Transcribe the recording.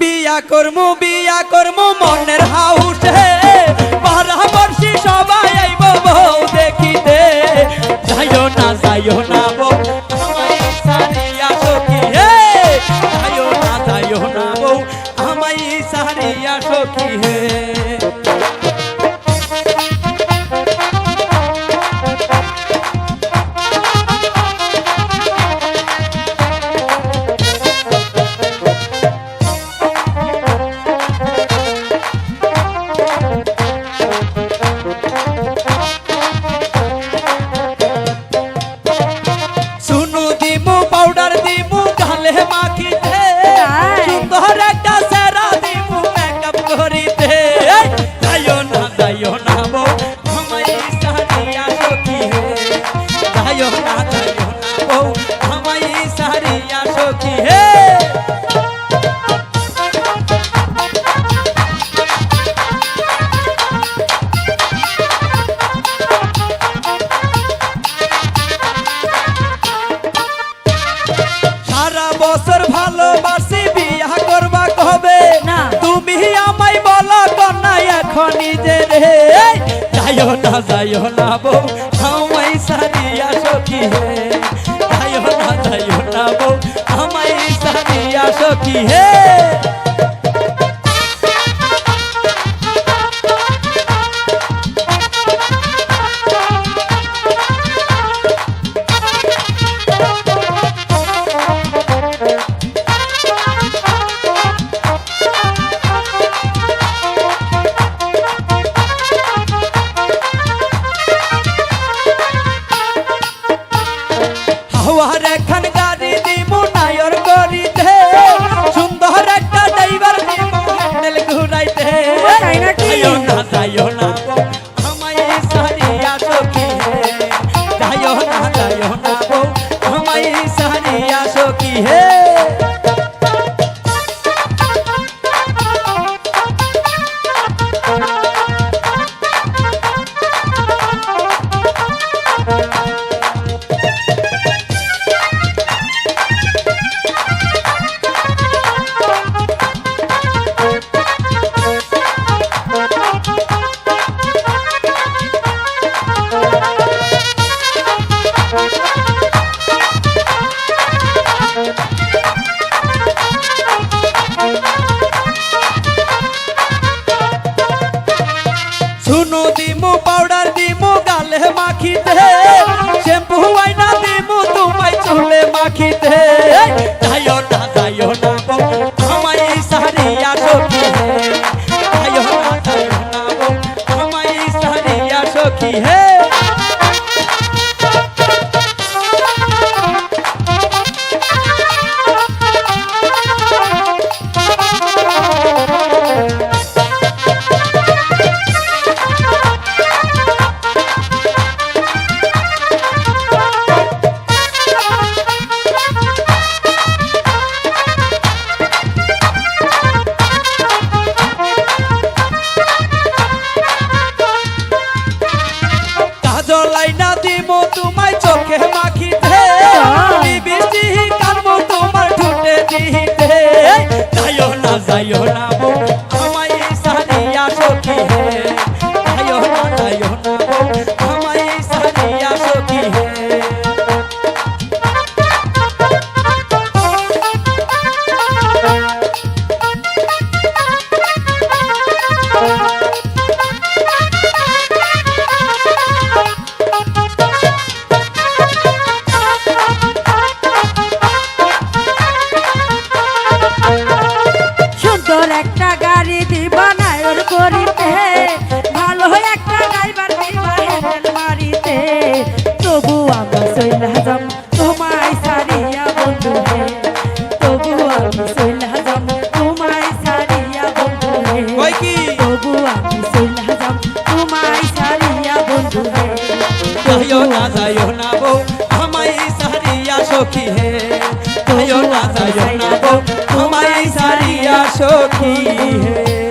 বিয়া করমু বিয়া করমু, মনের হাউসে বারা বর্ষি সবাই আইব দেখিতে। যাইও না যাইও না বছর ভালোবাসি বিয়া করবা কবে? না। তুমি আমায় বলো কন্যা এখনই যে রে। যাইও না যাইও না বউ আমায় সারিয়া সখী হে। যাইও না যাইও না বউ আমায় সারিয়া সখী হে। চুলে চোখে মাখিতে বৃষ্টি কানবো তোমার ঠুটে দিতে যাইও না যাইও না সুন্দর একটা গাড়ি দিবা নায়র করিতে। ভালো একটা ড্রাইভার দিবা হ্যান্ডেল মারিতে তবু আমি সইলা যাম তোমায় সারিয়া বন্ধু হে তবু আমি সইলা যাম তোমায় সারিয়া বন্ধু হে তবু আমি সইলা যাম তোমায় সারিয়া বন্ধু হে যাইও না যাইও না বউ আমায় সারিয়া সখী হে। যাইও না যাইও না বউ আমায় সারিয়া সখী হে।